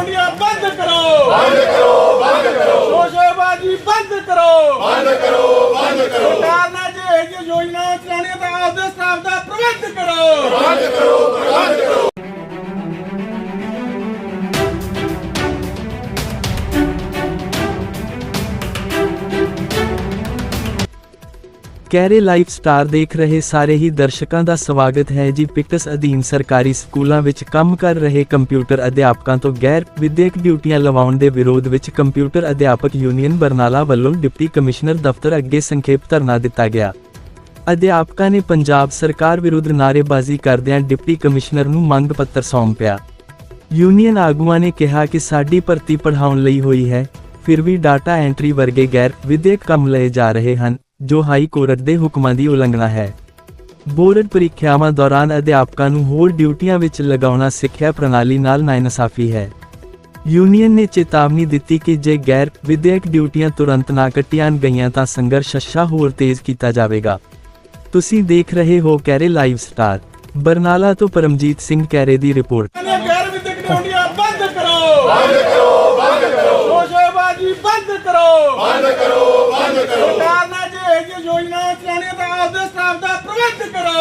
ਗੋਲੀਆਂ ਬੰਦ ਕਰੋ। ਬੰਦ ਕਰੋ ਬੰਦ ਕਰੋ। ਸ਼ੋਸ਼ੇਬਾਜ਼ੀ ਬੰਦ ਕਰੋ। ਬੰਦ ਕਰੋ ਬੰਦ ਕਰੋ। ਸਰਕਾਰ ਨੇ ਜੇ ਇਹ ਯੋਜਨਾਵਾਂ ਚਲਾਉਣੀਆਂ ਤਾਂ ਆਪਦੇ ਸਟਾਫ ਦਾ ਪ੍ਰਬੰਧ ਕਰੋ। ਬੰਦ ਕਰੋ। ਲਾਈਫ ਸਟਾਰ ਦੇਖ ਰਹੇ ਸਾਰੇ ਹੀ ਦਰਸ਼ਕਾਂ ਦਾ ਸਵਾਗਤ ਹੈ ਜੀ। ਪਿਕਟਸ ਅਧੀਨ ਸਰਕਾਰੀ ਸਕੂਲਾਂ ਵਿੱਚ ਕੰਮ ਕਰ ਰਹੇ ਕੰਪਿਊਟਰ ਅਧਿਆਪਕਾਂ ਤੋਂ ਗੈਰ ਵਿਦਿਅਕ ਡਿਊਟੀਆਂ ਲਵਾਉਣ ਦੇ ਵਿਰੋਧ ਵਿੱਚ ਕੰਪਿਊਟਰ ਅਧਿਆਪਕ ਯੂਨੀਅਨ ਬਰਨਾਲਾ ਵੱਲੋਂ ਡਿਪਟੀ ਕਮਿਸ਼ਨਰ ਦਫ਼ਤਰ ਅੱਗੇ ਸੰਖੇਪ ਧਰਨਾ ਦਿੱਤਾ ਗਿਆ। ਅਧਿਆਪਕਾਂ ਨੇ ਪੰਜਾਬ ਸਰਕਾਰ ਵਿਰੁੱਧ ਨਾਅਰੇਬਾਜ਼ੀ ਕਰਦਿਆਂ ਡਿਪਟੀ ਕਮਿਸ਼ਨਰ ਨੂੰ ਮੰਗ ਪੱਤਰ ਸੌਂਪਿਆ। ਯੂਨੀਅਨ ਆਗੂਆਂ ਨੇ ਕਿਹਾ ਕਿ ਸਾਡੀ ਭਰਤੀ ਪੜ੍ਹਾਉਣ ਲਈ ਹੋਈ ਹੈ, ਫਿਰ ਵੀ ਡਾਟਾ ਐਂਟਰੀ ਵਰਗੇ ਗੈਰ ਵਿਦਿਅਕ ਕੰਮ ਲਏ ਜਾ ਰਹੇ ਹਨ। ਜੋ ਹਾਈ ਕੋਰਟ ਦੇ ਹੁਕਮਾਂ ਦੀ ਉਲੰਘਣਾ ਹੈ। ਬੋਰਡ ਪ੍ਰੀਖਿਆਵਾਂ ਦੌਰਾਨ ਅਧਿਆਪਕਾਂ ਨੂੰ ਹੋਰ ਡਿਊਟੀਆਂ ਵਿੱਚ ਲਗਾਉਣਾ ਸਿੱਖਿਆ ਪ੍ਰਣਾਲੀ ਨਾਲ ਨਾਇਨਸਾਫੀ ਹੈ। ਯੂਨੀਅਨ ਨੇ ਚੇਤਾਵਨੀ ਦਿੱਤੀ ਕਿ ਜੇ ਗੈਰ ਵਿਦਿਅਕ ਡਿਊਟੀਆਂ ਤੁਰੰਤ ਨਾ ਕੱਟੀਆਂ ਗਈਆਂ ਤਾਂ ਸੰਘਰਸ਼ ਅੱਛਾ ਹੋਰ ਤੇਜ਼ ਕੀਤਾ ਜਾਵੇਗਾ। ਤੁਸੀਂ ਦੇਖ ਰਹੇ ਹੋ ਕੈਰੇ ਲਾਈਵ ਸਟਾਰ। ਬਰਨਾਲਾ ਤੋਂ ਪਰਮਜੀਤ ਸਿੰਘ ਕੈਰੇ ਦੀ ਰਿਪੋਰਟ। ਕਹਿੰਦੇ ਗੈਰ ਵਿਦਿਅਕ ਡਿਊਟੀਆਂ ਬੰਦ ਕਰੋ। ਬੰਦ ਕਰੋ ਬੰਦ ਕਰੋ। ਸ਼ੋਸ਼ੇਬਾਜ਼ੀ ਬੰਦ ਕਰੋ। ਬੰਦ ਕਰੋ ਬੰਦ ਕਰੋ। ਸਰਕਾਰ ਨੇ ਜੇ ਇਹ ਜਿਹੀ ਯੋਜਨਾ ਚਲਾਉਣੀਆਂ ਤਾਂ ਆਪਦੇ ਸਟਾਫ ਦਾ ਪ੍ਰਬੰਧ ਕਰੋ।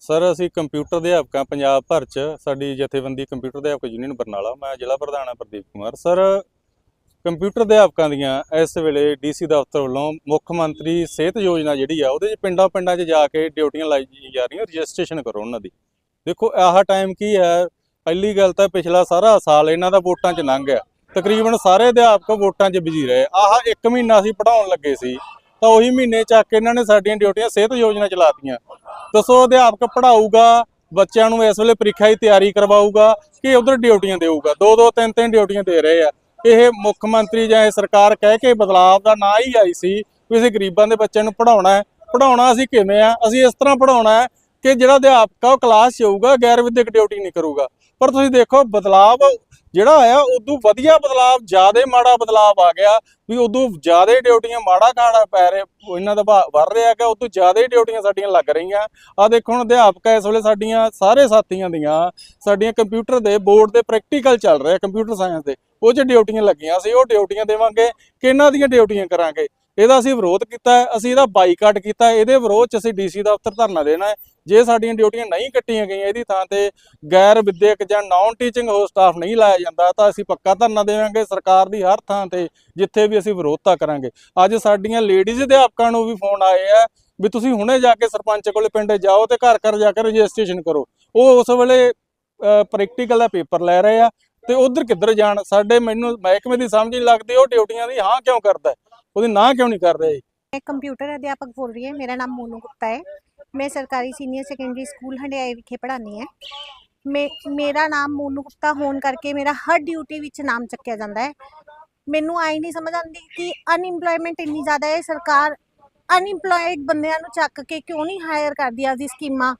ਸਰ ਅਸੀਂ ਕੰਪਿਊਟਰ ਅਧਿਆਪਕਾਂ ਪੰਜਾਬ ਭਰ ਚ ਸਾਡੀ ਜਥੇਬੰਦੀ ਕੰਪਿਊਟਰ ਅਧਿਆਪਕ ਯੂਨੀਅਨ ਬਰਨਾਲਾ ਮੈਂ ਜ਼ਿਲ੍ਹਾ ਪ੍ਰਧਾਨ ਹਾਂ ਪ੍ਰਦੀਪ ਕੁਮਾਰ। ਸਰ ਕੰਪਿਊਟਰ ਅਧਿਆਪਕਾਂ ਦੀਆਂ ਇਸ ਵੇਲੇ ਡੀਸੀ ਦਫ਼ਤਰ ਵੱਲੋਂ ਮੁੱਖ ਮੰਤਰੀ ਸਿਹਤ ਯੋਜਨਾ ਜਿਹੜੀ ਆ ਉਹਦੇ ਚ ਪਿੰਡਾਂ ਪਿੰਡਾਂ 'ਚ ਜਾ ਕੇ ਡਿਊਟੀਆਂ ਲਾਈ ਜਾ ਰਹੀਆਂ ਰਜਿਸਟ੍ਰੇਸ਼ਨ ਕਰੋ ਉਹਨਾਂ ਦੀ। ਦੇਖੋ ਆਹ ਟਾਈਮ ਕੀ ਹੈ? ਪਹਿਲੀ ਗੱਲ ਤਾਂ ਪਿਛਲਾ ਸਾਰਾ ਸਾਲ ਇਹਨਾਂ ਦਾ ਵੋਟਾਂ 'ਚ ਲੰਘ ਗਿਆ। ਤਕਰੀਬਨ ਸਾਰੇ ਅਧਿਆਪਕ ਵੋਟਾਂ 'ਚ ਬਿਜ਼ੀ ਰਹੇ। ਆਹ ਇੱਕ ਮਹੀਨਾ ਅਸੀਂ ਪੜਾਉਣ ਲੱਗੇ ਸੀ, ਤਾਂ ਉਹੀ ਮਹੀਨੇ ਚੱਕ ਕੇ ਇਹਨਾਂ ਨੇ ਸਾਡੀਆਂ ਡਿਊਟੀਆਂ ਸਿਹਤ ਯੋਜਨਾ ਚਲਾਤੀਆਂ। ਦੱਸੋ ਅਧਿਆਪਕ ਪੜਾਊਗਾ ਬੱਚਿਆਂ ਨੂੰ ਇਸ ਵੇਲੇ ਪ੍ਰੀਖਿਆ ਦੀ ਤਿਆਰੀ ਕਰਵਾਊਗਾ ਕਿ ਉਧਰ ਡਿਊਟੀਆਂ ਦੇਊਗਾ? ਦੋ ਦੋ ਤਿੰਨ ਤਿੰਨ ਡਿਊਟੀਆਂ ਦੇ ਰਹੇ ਆ। ਇਹ ਮੁੱਖ ਮੰਤਰੀ ਜਾਂ ਇਹ ਸਰਕਾਰ ਕਹਿ ਕੇ ਬਦਲਾਵ ਦਾ ਨਾਂ ਹੀ ਆਈ ਸੀ ਵੀ ਅਸੀਂ ਗਰੀਬਾਂ ਦੇ ਬੱਚਿਆਂ ਨੂੰ ਪੜਾਉਣਾ ਹੈ। ਪੜਾਉਣਾ ਅਸੀਂ ਕਿਵੇਂ ਆ? ਅਸੀਂ ਇਸ ਤਰ੍ਹਾਂ ਪੜਾਉਣਾ ਹੈ ਕਿ ਜਿਹੜਾ ਅਧਿਆਪਕ ਆ, ਉਹ ਕਲਾਸ 'ਚ ਹੋਊਗਾ ਗੈਰ ਵਿਦਿਅਕ ਡਿਊਟੀ ਨਹੀਂ ਕਰੂਗਾ। ਪਰ ਤੁਸੀਂ ਦੇਖੋ, ਬਦਲਾਵ ਜਿਹੜਾ ਆਇਆ ਉਦੋਂ ਵਧੀਆ ਬਦਲਾਵ, ਜ਼ਿਆਦਾ ਮਾੜਾ ਬਦਲਾਵ ਆ ਗਿਆ, ਵੀ ਉਦੋਂ ਜ਼ਿਆਦਾ ਡਿਊਟੀਆਂ ਮਾੜਾ ਖਾਣਾ ਪੈ ਰਿਹਾ, ਇਹਨਾਂ ਦਾ ਭਾਅ ਵੱਧ ਰਿਹਾ ਹੈਗਾ, ਉਦੋਂ ਜ਼ਿਆਦਾ ਡਿਊਟੀਆਂ ਸਾਡੀਆਂ ਲੱਗ ਰਹੀਆਂ। ਆ ਦੇਖੋ ਹੁਣ ਅਧਿਆਪਕ ਇਸ ਵੇਲੇ ਸਾਡੀਆਂ ਸਾਰੇ ਸਾਥੀਆਂ ਦੀਆਂ, ਸਾਡੀਆਂ ਕੰਪਿਊਟਰ ਦੇ ਬੋਰਡ ਦੇ ਪ੍ਰੈਕਟੀਕਲ ਚੱਲ ਰਿਹਾ ਕੰਪਿਊਟਰ ਸਾਇੰਸ ਦੇ। ਉਹ 'ਚ ਡਿਊਟੀਆਂ ਲੱਗੀਆਂ ਸੀ, ਉਹ ਡਿਊਟੀਆਂ ਦੇਵਾਂਗੇ ਕਿ ਇਹਨਾਂ ਦੀਆਂ ਡਿਊਟੀਆਂ ਕਰਾਂਗੇ? ਇਹਦਾ ਅਸੀਂ ਵਿਰੋਧ ਕੀਤਾ ਅਸੀਂ ਇਹਦਾ ਬਾਈਕਾਟ ਕੀਤਾ ਇਹਦੇ ਵਿਰੋਧ 'ਚ ਅਸੀਂ ਡੀਸੀ ਦਫ਼ਤਰ ਧਰਨਾ ਦੇਣਾ ਹੈ। ਜੇ ਸਾਡੀਆਂ ਡਿਊਟੀਆਂ ਨਹੀਂ ਕੱਟੀਆਂ ਗਈਆਂ ਇਹਦੀ ਥਾਂ ਤੇ ਗੈਰ ਵਿਦਿਅਕ ਜਾਂ ਨਾਨ ਟੀਚਿੰਗ ਹੋ ਸਟਾਫ ਨਹੀਂ ਲਾਇਆ ਜਾਂਦਾ, ਤਾਂ ਅਸੀਂ ਪੱਕਾ ਧਰਨਾ ਦੇਵਾਂਗੇ ਸਰਕਾਰ ਦੀ ਹਰ ਥਾਂ ਤੇ, ਜਿੱਥੇ ਵੀ ਅਸੀਂ ਵਿਰੋਧਤਾ ਕਰਾਂਗੇ। ਅੱਜ ਸਾਡੀਆਂ ਲੇਡੀਜ਼ ਅਧਿਆਪਕਾਂ ਨੂੰ ਵੀ ਫੋਨ ਆਏ ਆ ਵੀ ਤੁਸੀਂ ਹੁਣੇ ਜਾ ਕੇ ਸਰਪੰਚ ਕੋਲੇ ਪਿੰਡ ਜਾਓ ਤੇ ਘਰ ਘਰ ਜਾ ਕੇ ਰਜਿਸਟ੍ਰੇਸ਼ਨ ਕਰੋ। ਉਹ ਉਸ ਵੇਲੇ ਪ੍ਰੈਕਟੀਕਲ ਦਾ ਪੇਪਰ ਲੈ ਰਹੇ ਆ ਤੇ ਉਧਰ ਕਿੱਧਰ ਜਾਣ? ਸਾਡੇ ਮੈਨੂੰ ਮਹਿਕਮੇ ਦੀ ਸਮਝ ਨਹੀਂ ਲੱਗਦੀ, ਉਹ ਡਿਊਟੀਆਂ ਦੀ ਹਾਂ ਕਿਉਂ ਕਰਦਾ ਉਹਦੀ ਨਾ ਕਿਉਂ ਨਹੀਂ ਕਰ ਰਿਹਾ ਜੀ मैं कंप्यूटर अध्यापक बोल रही है मेरा नाम मोनू गुप्ता है मैं सरकारी सीनियर सेकेंडरी स्कूल हंडियाई विखे पढ़ानी है ਮੈਂ ਮੇਰਾ ਨਾਮ ਮੋਨੂ ਗੁਪਤਾ ਹੋਣ ਕਰਕੇ ਮੇਰਾ ਹਰ ਡਿਊਟੀ ਵਿੱਚ ਨਾਮ ਚੱਕਿਆ ਜਾਂਦਾ ਹੈ ਮੈਨੂੰ ਆਈ ਨਹੀਂ ਸਮਝ ਆਉਂਦੀ ਕਿ ਅਨਇੰਪਲੋਇਮੈਂਟ ਇੰਨੀ ਜ਼ਿਆਦਾ ਹੈ ਸਰਕਾਰ ਅਨਇੰਪਲੋਇਡ ਬੰਦਿਆਂ ਨੂੰ ਚੱਕ ਕੇ ਕਿਉਂ ਨਹੀਂ ਹਾਇਰ ਕਰਦੀ ਆ ਦੀ ਸਕੀਮਾਂ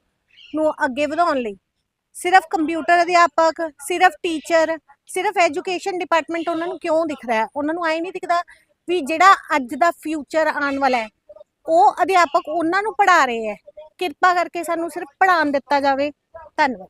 ਨੂੰ ਅੱਗੇ ਵਧਾਉਣ ਲਈ ਸਿਰਫ ਕੰਪਿਊਟਰ ਅਧਿਆਪਕ ਸਿਰਫ ਟੀਚਰ ਸਿਰਫ ਐਜੂਕੇਸ਼ਨ ਡਿਪਾਰਟਮੈਂਟ ਉਹਨਾਂ ਨੂੰ ਕਿਉਂ ਦਿਖ ਰਿਹਾ ਹੈ ਉਹਨਾਂ ਨੂੰ ਆਈ ਨਹੀਂ ਦਿਖਦਾ ਵੀ ਜਿਹੜਾ ਅੱਜ ਦਾ ਫਿਊਚਰ ਆਉਣ ਵਾਲਾ ਹੈ, ਉਹ ਅਧਿਆਪਕ ਉਹਨਾਂ ਨੂੰ ਪੜ੍ਹਾ ਰਹੇ ਹੈ। ਕਿਰਪਾ ਕਰਕੇ ਸਾਨੂੰ ਸਿਰਫ ਪੜ੍ਹਾਉਣ ਦਿੱਤਾ ਜਾਵੇ। ਧੰਨਵਾਦ।